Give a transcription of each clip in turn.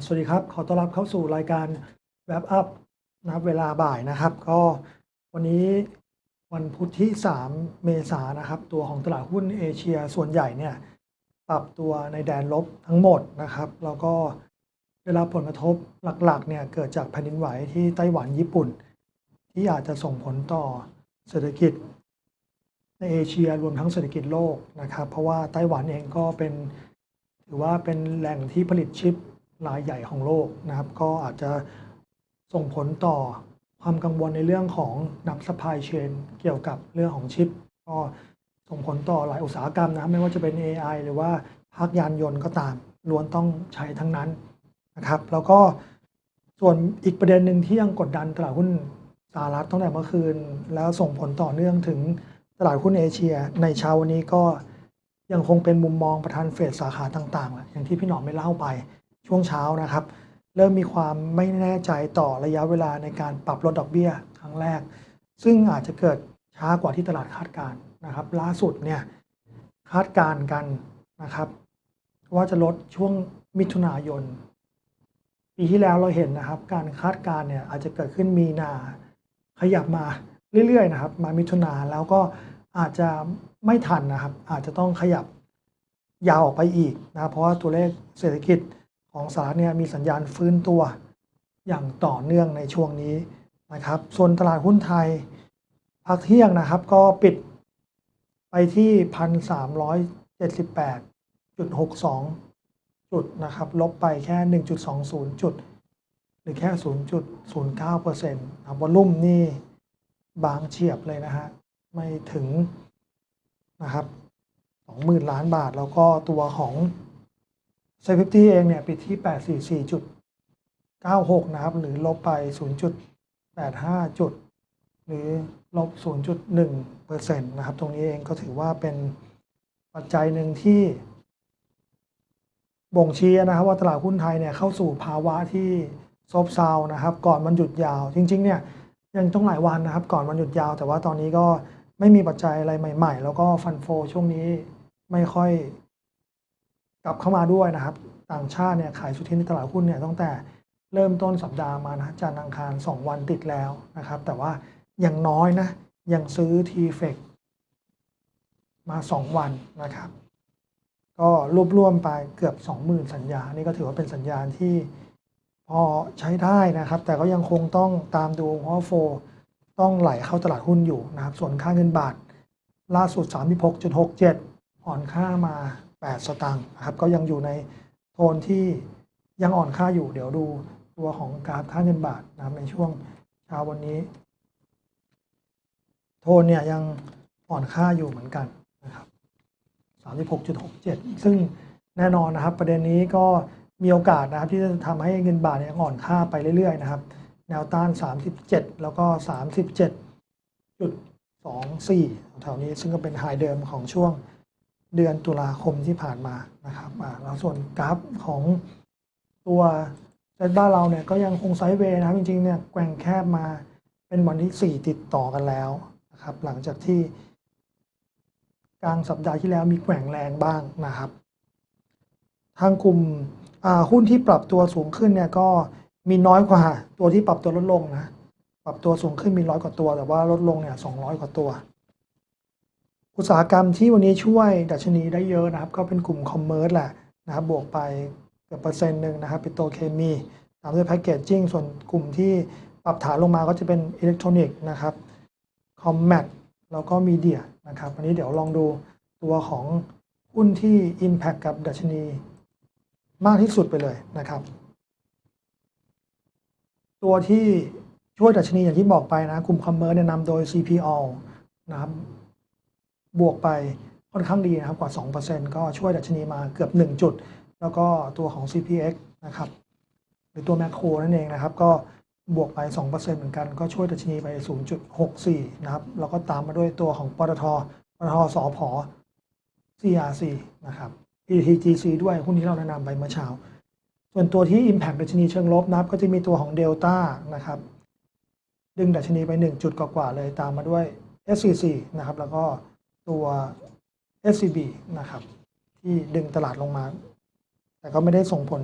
สวัสดีครับ ขอต้อนรับเข้าสู่รายการแวบอัพนะครับเวลาบ่ายนะครับ ก็วันนี้วันพุธที่ 3 เมษายนนะครับ ตัวของตลาดหุ้นเอเชียส่วนใหญ่เนี่ยปรับตัวในแดนลบทั้งหมดนะครับ แล้วก็ได้รับผลกระทบหลักๆเนี่ยเกิดจากแผ่นดินไหวที่ไต้หวันญี่ปุ่น ที่อาจจะส่งผลต่อเศรษฐกิจ ในเอเชียรวมทั้งเศรษฐกิจโลกนะครับ เพราะว่าไต้หวันเองก็เป็นถือว่าเป็นแหล่งที่ผลิตชิป รายใหญ่ของโลกนะครับ ก็อาจจะส่งผลต่อความกังวลในเรื่องของนักสปายเชนเกี่ยวกับเรื่องของชิป ก็ส่งผลต่อหลายอุตสาหกรรมนะไม่ว่าจะเป็น AI หรือว่าภาคยานยนต์ก็ตามล้วนต้องใช้ทั้งนั้นนะครับ แล้วก็ส่วนอีกประเด็นหนึ่งที่ยังกดดันตลาดหุ้นสหรัฐตั้งแต่เมื่อคืน แล้วส่งผลต่อเนื่องถึงตลาดหุ้นเอเชีย ในเช้าวันนี้ก็ยังคงเป็นมุมมองประธานเฟดสาขาต่างๆอย่างที่พี่หนอมไม่เล่าไป ช่วงเช้านะครับ เริ่มมีความไม่แน่ใจต่อระยะเวลาในการปรับลดดอกเบี้ยครั้งแรก ซึ่งอาจจะเกิดช้ากว่าที่ตลาดคาดการณ์นะครับ ล่าสุดเนี่ยคาดการณ์กันนะครับ ว่าจะลดช่วงมิถุนายน ปีที่แล้วเราเห็นนะครับ การคาดการณ์เนี่ยอาจจะเกิดขึ้นมีนาขยับมาเรื่อยๆนะครับ มามิถุนาแล้วก็อาจจะไม่ทันนะครับ อาจจะต้องขยับยาวออกไปอีกนะเพราะว่าตัวเลขเศรษฐกิจ ของสหรัฐเนี่ยมีสัญญาณฟื้นตัวอย่างต่อเนื่องในช่วงนี้นะครับ ส่วนตลาดหุ้นไทยพักเที่ยงนะครับก็ปิดไปที่พันสามร้อยเจ็ดสิบแปดจุดหกสองจุดนะครับ ลบไปแค่หนึ่งจุดสองศูนย์จุด หรือแค่0.09%ครับวอลลุ่มนี่บางเฉียบเลยนะฮะ ไม่ถึงนะครับ20,000ล้านบาทแล้วก็ตัวของ เซฟ t y เองเนี่ยปิดที่ 844.96 นะครับ หรือลบไป 0.85 จุด หรือลบ 0.1%นะครับ ตรงนี้เองก็ถือว่าเป็นปัจจัยหนึ่งที่บ่งชี้นะครับว่าตลาดหุ้นไทยเนี่ยเข้าสู่ภาวะที่ซบเซานะครับ ก่อนวันหยุดยาว จริง ๆ เนี่ยยังต้องหลายวันนะครับ ก่อนวันหยุดยาว แต่ว่าตอนนี้ก็ไม่มีปัจจัยอะไรใหม่ ๆ แล้วก็ฟันโฟช่วงนี้ไม่ค่อย กลับเข้ามาด้วยนะครับ ต่างชาติเนี่ยขายสุทธิในตลาดหุ้นเนี่ยตั้งแต่เริ่มต้นสัปดาห์มานะจันทร์อังคาร 2 วันติดแล้วนะครับ แต่ว่ายังน้อยนะ ยังซื้อทีเฟกมา 2 วันนะครับ ก็รวบรวมไปเกือบ 20,000 สัญญา นี่ก็ถือว่าเป็นสัญญาณที่พอใช้ได้นะครับ แต่ก็ยังคงต้องตามดูเพราะโฟต้องไหลเข้าตลาดหุ้นอยู่นะครับ ส่วนค่าเงินบาท ล่าสุด 36.67 อ่อนค่ามา 8 สตางค์นะครับก็ยังอยู่ในโทนที่ยังอ่อนค่าอยู่ เดี๋ยวดูตัวของกราฟค่าเงินบาทนะครับในช่วงเช้าวันนี้ โทนเนี่ยยังอ่อนค่าอยู่เหมือนกันนะครับ36.67 ซึ่งแน่นอนนะครับ ประเด็นนี้ก็มีโอกาสนะครับที่จะทำให้เงินบาทเนี่ยอ่อนค่าไปเรื่อยๆนะครับ แนวต้าน 37 แล้วก็ 37.24 แถวนี้ซึ่งก็เป็นไฮเดิมของช่วง เดือนตุลาคมที่ผ่านมานะครับอ่าแล้วส่วนกราฟของตัวเซ็ตบ้านเราเนี่ยก็ยังคงไซด์เวย์นะครับ จริงๆเนี่ยแกว่งแคบมาเป็นวันที่ 4 ติดต่อกันแล้วนะครับ หลังจากที่ กลางสัปดาห์ที่แล้วมีแกว่งแรงบ้างนะครับ ทางกลุ่มหุ้นที่ปรับตัวสูงขึ้นเนี่ยก็มีน้อยกว่า ตัวที่ปรับตัวลดลงนะ ปรับตัวสูงขึ้นมีร้อยกว่าตัว แต่ว่าลดลงเนี่ยสองร้อยกว่าตัว อุตสาหกรรมที่วันนี้ช่วยดัชนีได้เยอะนะครับ ก็เป็นกลุ่มคอมเมอร์สแหละนะครับบวกไปเกือบเปอร์เซ็นต์หนึ่งนะครับปิโตรเคมีตามด้วยแพคเกจจิ้งส่วนกลุ่มที่ปรับฐานลงมาก็จะเป็นอิเล็กทรอนิกส์นะครับคอมแมทแล้วก็มีเดียนะครับวันนี้เดี๋ยวลองดูตัวของหุ้นที่ Impact กับดัชนี มากที่สุดไปเลยนะครับ ตัวที่ช่วยดัชนีอย่างที่บอกไปนะ กลุ่มคอมเมอร์เนี่ยนำโดย CPO นะครับ บวกไปค่อนข้างดีนะครับกว่า 2%ก็ช่วยดัชนีมาเกือบ 1 จุด แล้วก็ตัวของ CPX นะครับหรือตัวแมคโครนั่นเองนะครับ ก็บวกไป 2%เหมือนกันก็ช่วยดัชนีไป 0.64 นะครับ แล้วก็ตามมาด้วยตัวของปตทปตทสอพอ CRC นะครับ PTGC ด้วยหุ้นที่เราแนะนำไปเมื่อเช้า ส่วนตัวที่ Impact ดัชนีเชิงลบนะครับ ก็จะมีตัวของ Delta นะครับ ดึงดัชนีไป 1 จุดกว่าๆเลยตามมาด้วย SCC นะครับ แล้วก็ ตัว SCB นะครับ ที่ดึงตลาดลงมา แต่ก็ไม่ได้ส่งผล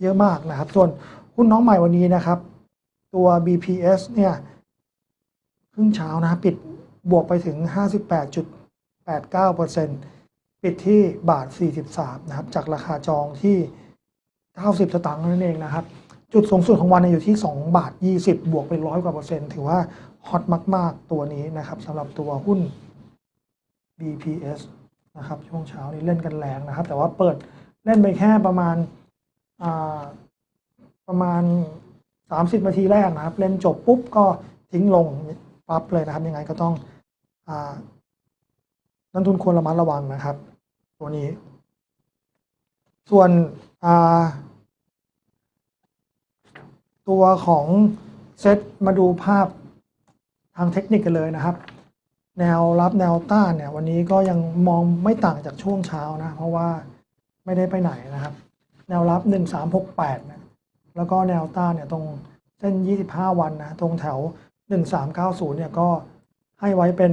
เยอะมากนะครับ ส่วนหุ้นน้องใหม่วันนี้นะครับ ตัว BPS เนี่ยครึ่งเช้านะปิดบวกไปถึง 58.89%ปิดที่บาท 43 นะครับ จากราคาจองที่ 90 สตางค์นั่นเองนะครับ จุดสูงสุดของวันอยู่ที่ 2 บาท 20 บวกไปร้อยกว่าเปอร์เซ็นต์ถือว่าฮอตมาก ๆ ตัวนี้นะครับสำหรับตัวหุ้น BPS นะครับช่วงเช้านี้เล่นกันแรงนะครับ แต่ว่าเปิดเล่นไปแค่ประมาณาประมาณ 30 นาทีแรกนะครับ เล่นจบปุ๊บก็ทิ้งลงปั๊บเลยนะครับ ยังไงก็ต้องอนักทุนควรระมัดระวังนะครับ ตัวนี้ ส่วนตัวของเซตมาดูภาพทางเทคนิคกันเลยนะครับ แนวรับแนวต้านเนี่ยวันนี้ก็ยังมองไม่ต่างจากช่วงเช้านะ เพราะว่าไม่ได้ไปไหนนะครับ แนวรับ 1368นะแล้วก็แนวต้านเนี่ยตรงเส้น 25 วันนะตรงแถว 1390เนี่ยก็ให้ไว้เป็น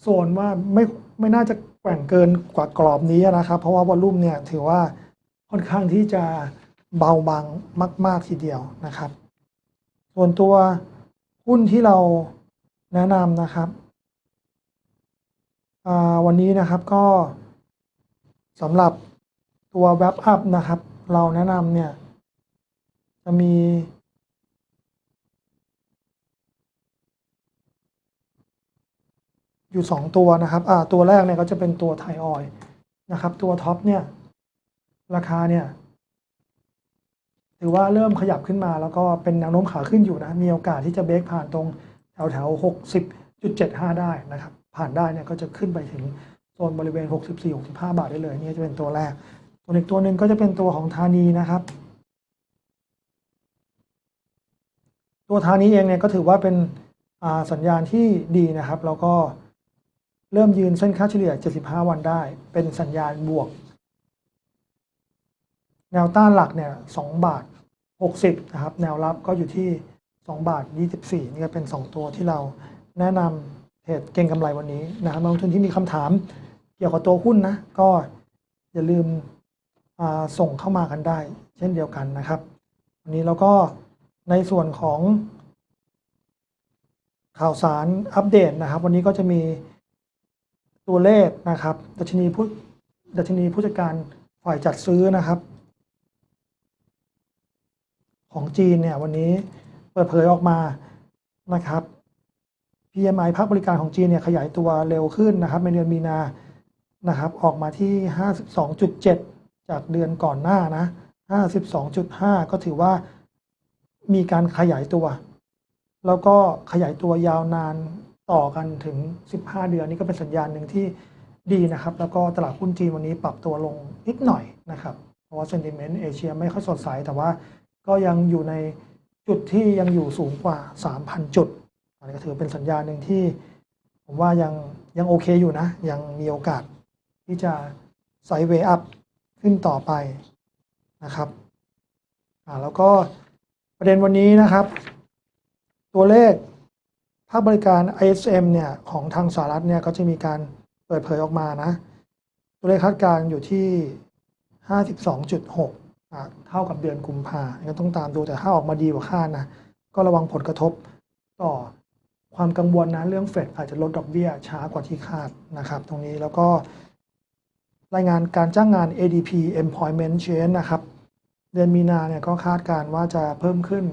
โซนว่าไม่ไม่น่าจะแกว่งเกินกว่ากรอบนี้นะครับ เพราะว่าวอลลุ่มเนี่ยถือว่าค่อนข้างที่จะเบาบางมาก ๆทีเดียวนะครับ ส่วนตัวหุ้นที่เรา แนะนำนะครับวันนี้นะครับก็สำหรับตัวแวบอัพนะครับ เราแนะนำเนี่ย จะมี อยู่สองตัวนะครับตัวแรกเนี่ยก็จะเป็นตัวไทออยนะครับ ตัวท็อปเนี่ย ราคาเนี่ยถือว่าเริ่มขยับขึ้นมาแล้วก็เป็นแนวโน้มขาขึ้นอยู่นะ มีโอกาสที่จะเบรกผ่านตรง แถวหกสิบจุดเจ็ดห้าได้นะครับ ผ่านได้เนี่ยก็จะขึ้นไปถึงโซนบริเวณหกสิบสี่หกสิบห้าบาทได้เลยนี่จะเป็นตัวแรกตัวอีกตัวหนึ่งก็จะเป็นตัวของธานีนะครับ ตัวธานีเองเนี่ยก็ถือว่าเป็นสัญญาณที่ดีนะครับ แล้วก็เริ่มยืนเส้นค่าเฉลี่ย 75 วันได้ เป็นสัญญาณบวก แนวต้านหลักเนี่ย2บาท 60 นะครับ แนวรับก็อยู่ที่ 2 บาท 24 นี่ก็เป็น 2 ตัวที่เราแนะนำเทรดเก่งกำไรวันนี้นะครับนักลงทุนที่มีคำถามเกี่ยวกับตัวหุ้นนะ ก็อย่าลืมส่งเข้ามากันได้ เช่นเดียวกันนะครับ วันนี้เราก็ในส่วนของข่าวสารอัปเดตนะครับ วันนี้ก็จะมีตัวเลขนะครับ ดัชนีผู้ดัชนีผู้จัดการฝ่ายจัดซื้อนะครับ ของจีนเนี่ยวันนี้ ปิดเผยออกมานะครับ PMI ภาคบริการของจีนเนี่ยขยายตัวเร็วขึ้นนะครับ ในเดือนมีนานะครับ ออกมาที่ 52.7 จากเดือนก่อนหน้านะ 52.5 ก็ถือว่ามีการขยายตัว แล้วก็ขยายตัวยาวนานต่อกันถึง 15 เดือนนี่ก็เป็นสัญญาณหนึ่งที่ดีนะครับ แล้วก็ตลาดหุ้นจีนวันนี้ปรับตัวลงนิดหน่อยนะครับ เพราะว่าเซนติเมนต์เอเชียไม่ค่อยสดใสแต่ว่าก็ยังอยู่ใน จุดที่ยังอยู่สูงกว่า 3,000 จุดอันนี้ก็ถือเป็นสัญญาณหนึ่งที่ ผมว่ายังยังโอเคอยู่นะ ยังมีโอกาสที่จะไซด์เวย์อัพขึ้นต่อไปนะครับอ่าแล้วก็ประเด็นวันนี้นะครับ ตัวเลขภาคบริการ ISM เนี่ยของทางสหรัฐเนี่ยก็จะมีการเปิดเผยออกมานะ ตัวเลขคาดการณ์อยู่ที่ 52.6 เท่ากับเดือนกุมภาก็ต้องตามดูแต่ถ้าออกมาดีกว่าคาดนะก็ระวังผลกระทบต่อความกังวลนะเรื่องเฟดอาจจะลดดอกเบี้ยช้ากว่าที่คาดนะครับ ตรงนี้แล้วก็ รายงานการจ้างงาน ADP Employment Change นะครับ เดือนมีนาเนี่ยก็คาดการณ์ว่าจะเพิ่มขึ้น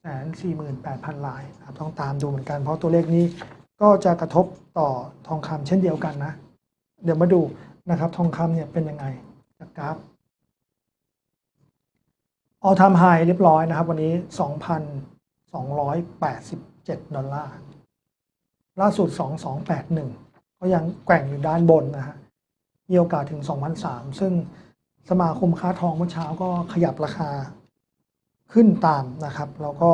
แสนสี่หมื่นแปดพันลายครับต้องตามดูเหมือนกันเพราะตัวเลขนี้ก็จะกระทบต่อทองคำเช่นเดียวกันนะ เดี๋ยวมาดูนะครับทองคำเนี่ยเป็นยังไงจากกราฟ all time high เรียบร้อยนะครับ วันนี้ 2,287 ดอลลาร์ ล่าสุด 2281 ก็ยังแกว่งอยู่ด้านบนนะฮะมีโอกาสถึง 2,003 ซึ่งสมาคมค้าทองเมื่อเช้าก็ขยับราคาขึ้นตามนะครับ แล้วก็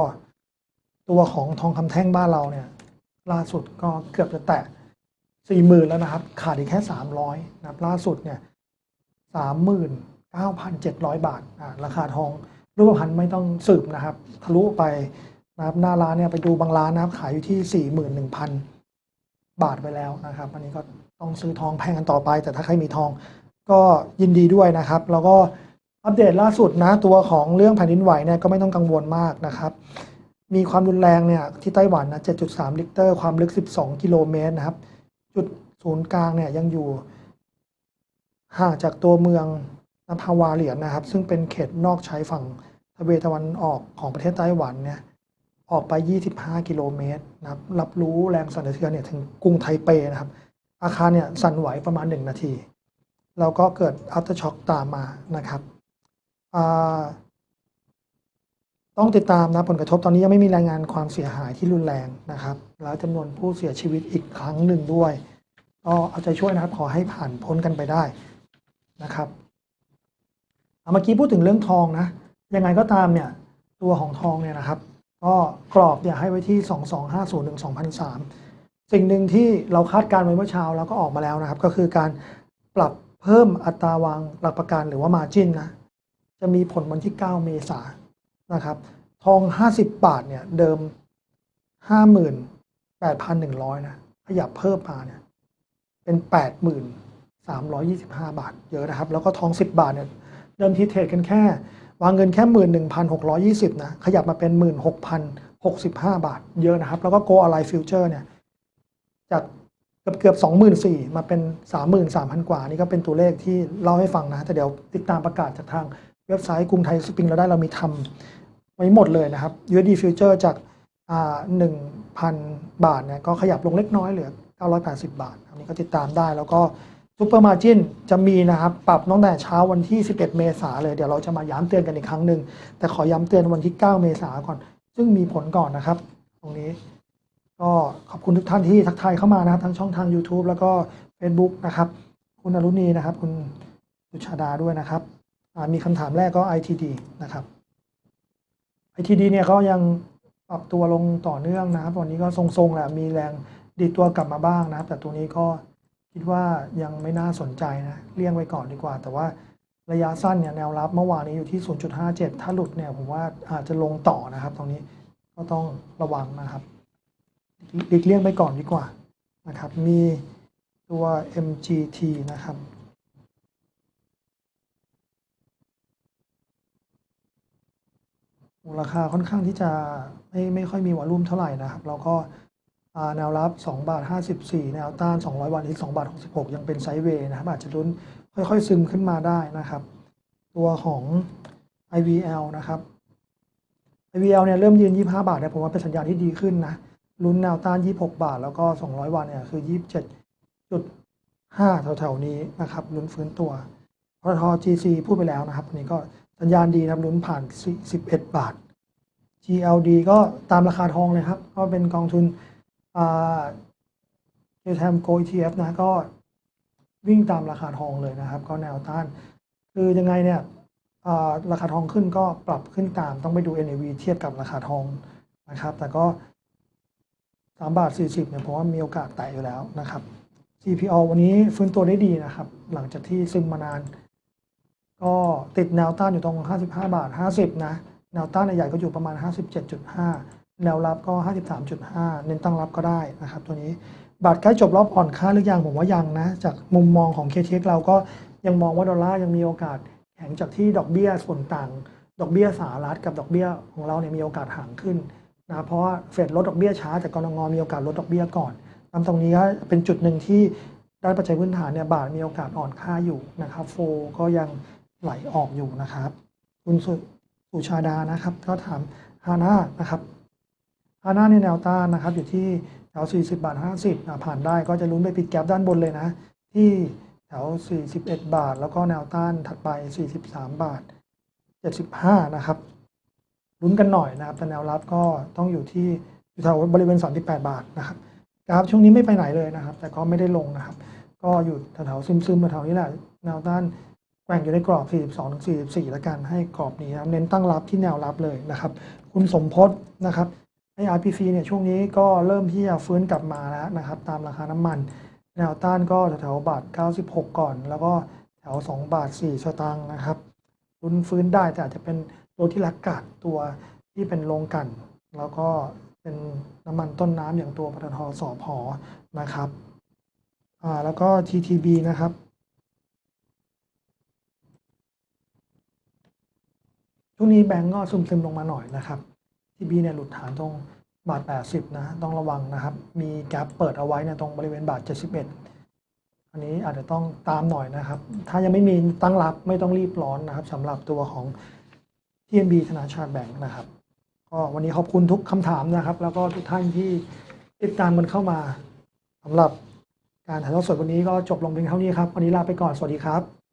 ตัวของทองคำแท่งบ้านเราเนี่ย ล่าสุดก็เกือบจะแตะ40,000แล้วนะครับ ขาดอีกแค่300นะครับ ล่าสุดเนี่ย39,700บาทอ่าราคาทอง รูปพรรณไม่ต้องสืบนะครับ ทะลุไปนะครับหน้าร้านเนี่ยไปดูบางร้านนะครับ ขายอยู่ที่ 41,000 บาทไปแล้วนะครับ อันนี้ก็ต้องซื้อทองแพงกันต่อไป แต่ถ้าใครมีทองก็ยินดีด้วยนะครับ แล้วก็อัปเดตล่าสุดนะตัวของเรื่องแผ่นดินไหวเนี่ยก็ไม่ต้องกังวลมากนะครับ มีความรุนแรงเนี่ยที่ไต้หวันนะ 7.3 ลิกเตอร์ ความลึก 12 กิโลเมตรนะครับ จุดศูนย์กลางเนี่ยยังอยู่ห่างจากตัวเมือง นภาวาเหรียญนะครับ ซึ่งเป็นเขตนอกชายฝั่งทะเลตะวันออกของประเทศไต้หวันเนี่ยออกไป 25 กิโลเมตรนะครับรับรู้แรงสั่นสะเทือนเนี่ยถึงกรุงไทเปนะครับ อาคารเนี่ยสั่นไหวประมาณ 1 นาที แล้วก็เกิด after shock ตามมานะครับต้องติดตามนะผลกระทบตอนนี้ยังไม่มีรายงานความเสียหายที่รุนแรงนะครับ แล้วจำนวนผู้เสียชีวิตอีกครั้งหนึ่งด้วยก็เอาใจช่วยนะครับขอให้ผ่านพ้นกันไปได้นะครับ เมื่อกี้พูดถึงเรื่องทองนะยังไงก็ตามเนี่ยตัวของทองเนี่ยนะครับ ก็กรอบเนี่ยให้ไว้ที่ 2250ถึง2003 สิ่งหนึ่งที่เราคาดการณ์ไว้เมื่อเช้าแล้วก็ออกมาแล้วนะครับ ก็คือการปรับเพิ่มอัตราวางหลักประกันหรือว่ามาจินนะจะมีผลวันที่ 9 เมษายนนะครับ ทอง 50 บาทเนี่ยเดิม 58,100 นะขยับเพิ่มมาเนี่ยเป็น 8325 บาท เยอะนะครับ แล้วก็ทอง 10 บาทเนี่ย เดิมทีเทรดกันแค่ วางเงินแค่ 11,620 นะ ขยับมาเป็น 16,065 บาท เยอะนะครับ แล้วก็ Go Align Future เนี่ย จากเกือบเกือบ24,000 มาเป็น 33,000 กว่า นี่ก็เป็นตัวเลขที่เล่าให้ฟังนะ แต่เดี๋ยวติดตามประกาศจากทางเว็บไซต์กรุงไทยสปริงเราได้เรามีทำไว้หมดเลยนะครับ USD Future จากอ่า1,000บาทเนี่ยก็ขยับลงเล็กน้อยเหลือ 980 บาท อันนี้ก็ติดตามได้แล้วก็ ซูเปอร์มาจินจะมีนะครับ ปรับตั้งแต่เช้าวันที่ 11 เมษาเลย เดี๋ยวเราจะมาย้ำเตือนกันอีกครั้งหนึ่ง แต่ขอย้ำเตือนวันที่ 9 เมษาก่อน ซึ่งมีผลก่อนนะครับ ตรงนี้ ก็ขอบคุณทุกท่านที่ทักทายเข้ามานะครับ ทั้งช่องทาง YouTube แล้วก็ Facebook นะครับ คุณอรุณีนะครับ คุณสุชาดาด้วยนะครับ มีคำถามแรกก็ ITD นะครับ ITD เนี่ยก็ยังปรับตัวลงต่อเนื่องนะครับ วันนี้ก็ทรงๆแหละ มีแรงดีดตัวกลับมาบ้างนะครับ แต่ตัวนี้ก็ คิดว่ายังไม่น่าสนใจนะเลี่ยงไว้ก่อนดีกว่า แต่ว่าระยะสั้นเนี่ยแนวรับเมื่อวานนี้อยู่ที่ 0.57 ถ้าหลุดเนี่ยผมว่าอาจจะลงต่อนะครับ ตรงนี้ก็ต้องระวังนะครับหลีกเลี่ยงไปก่อนดีกว่านะครับ มีตัว MGT นะครับราคาค่อนข้างที่จะไม่ไม่ค่อยมีวอลุ่มเท่าไหร่นะครับ แล้วก็ แนวรับ 2 บาท 54 แนวต้าน 200 วันอีก2บาท 66 ยังเป็นไซด์เวย์นะครับ อาจจะลุ้นค่อยๆ ซึมขึ้นมาได้นะครับ ตัวของ IVL นะครับ IVL เนี่ยเริ่มยืน 25 บาทเนี่ยผมว่าเป็นสัญญาณที่ดีขึ้นนะลุ้นแนวต้าน 26 บาท แล้วก็ 200 วันเนี่ยคือ 27.5 แถวๆนี้นะครับลุ้นฟื้นตัวพท GC พูดไปแล้วนะครับอันนี้ก็สัญญาณดีนะลุ้นผ่าน 11 บาท GLD ก็ตามราคาทองเลยครับก็เป็นกองทุน อ่า JTM Go ETF นะก็วิ่งตามราคาทองเลยนะครับ ก็แนวต้าน คือยังไงเนี่ยอ่าราคาทองขึ้นก็ปรับขึ้นตาม ต้องไปดู NAV เทียบกับราคาทองนะครับ แต่ก็3บาท40เนี่ยผมว่ามีโอกาสแตะอยู่แล้วนะครับ CPO วันนี้ฟื้นตัวได้ดีนะครับ หลังจากที่ซึมมานาน ก็ติดแนวต้านอยู่ตรง 55 บาท 50 นะ แนวต้านใหญ่ก็อยู่ประมาณ 57.5 แนวรับก็ 53.5 เน้นตั้งรับก็ได้นะครับ ตัวนี้บาทใกล้จบรอบอ่อนค่าหรือยังผมว่ายังนะ จากมุมมองของ KTX เราก็ยังมองว่าดอลลาร์ยังมีโอกาสแข็งจากที่ดอกเบี้ยส่วนต่าง ดอกเบี้ยสหรัฐกับดอกเบี้ยของเราเนี่ยมีโอกาสห่างขึ้นนะเพราะว่าเฟดลดดอกเบี้ยช้าแต่กรงงมีโอกาสลดดอกเบี้ยก่อนนำตรงนี้ก็เป็นจุดหนึ่งที่ด้านปัจจัยพื้นฐานเนี่ยบาทมีโอกาสอ่อนค่าอยู่นะครับโฟก็ยังไหลออกอยู่นะครับ คุณสุสุชาดานะครับ ก็ถามฮาน่านะครับ ฮาน่าในแนวต้านนะครับ อยู่ที่แถว 40 บาท 50อะผ่านได้ก็จะลุ้นไปปิดแกลบด้านบนเลยนะ ที่แถว 41 บาท แล้วก็แนวต้านถัดไป 43 บาท 75 นะครับลุ้นกันหน่อยนะครับแต่แนวรับก็ต้องอยู่ที่อยู่แถวบริเวณ 38 บาทนะครับกราฟช่วงนี้ไม่ไปไหนเลยนะครับ แต่ก็ไม่ได้ลงนะครับ ก็อยู่แถวๆซึมๆแถวนี้แหละแนวต้านแกว่งอยู่ในกรอบ 42ถึง44 แล้วกันให้กรอบนี้นะครับเน้นตั้งรับที่แนวรับเลยนะครับ คุณสมพศนะครับ ใน RPC เนี่ยช่วงนี้ก็เริ่มที่จะฟื้นกลับมาแล้วนะครับ ตามราคาน้ำมัน แนวต้านก็แถวๆบาท 96 ก่อน แล้วก็แถว 2 บาท 4 สตางค์นะครับลุ้นฟื้นได้แต่อาจจะเป็นตัวที่ลักกาดตัวที่เป็นโรงกัน แล้วก็เป็นน้ำมันต้นน้ำอย่างตัวปตทสอพอนะครับอ่าแล้วก็ TTB นะครับช่วงนี้แบงก์ก็ซึมๆลงมาหน่อยนะครับ ทีบีเนี่ยหลุดฐานตรงบาท 80 นะ ต้องระวังนะครับ มีแกลบเปิดเอาไว้เนี่ยตรงบริเวณบาท 71 อันนี้อาจจะต้องตามหน่อยนะครับ ถ้ายังไม่มีตั้งรับไม่ต้องรีบร้อนนะครับสำหรับตัวของ TMB ธนาชาติแบงค์นะครับก็วันนี้ขอบคุณทุกคำถามนะครับ แล้วก็ทุกท่านที่ติดตามมันเข้ามาสำหรับการถ่ายทอดสดวันนี้ก็จบลงเพียงเท่านี้ครับ วันนี้ลาไปก่อน สวัสดีครับ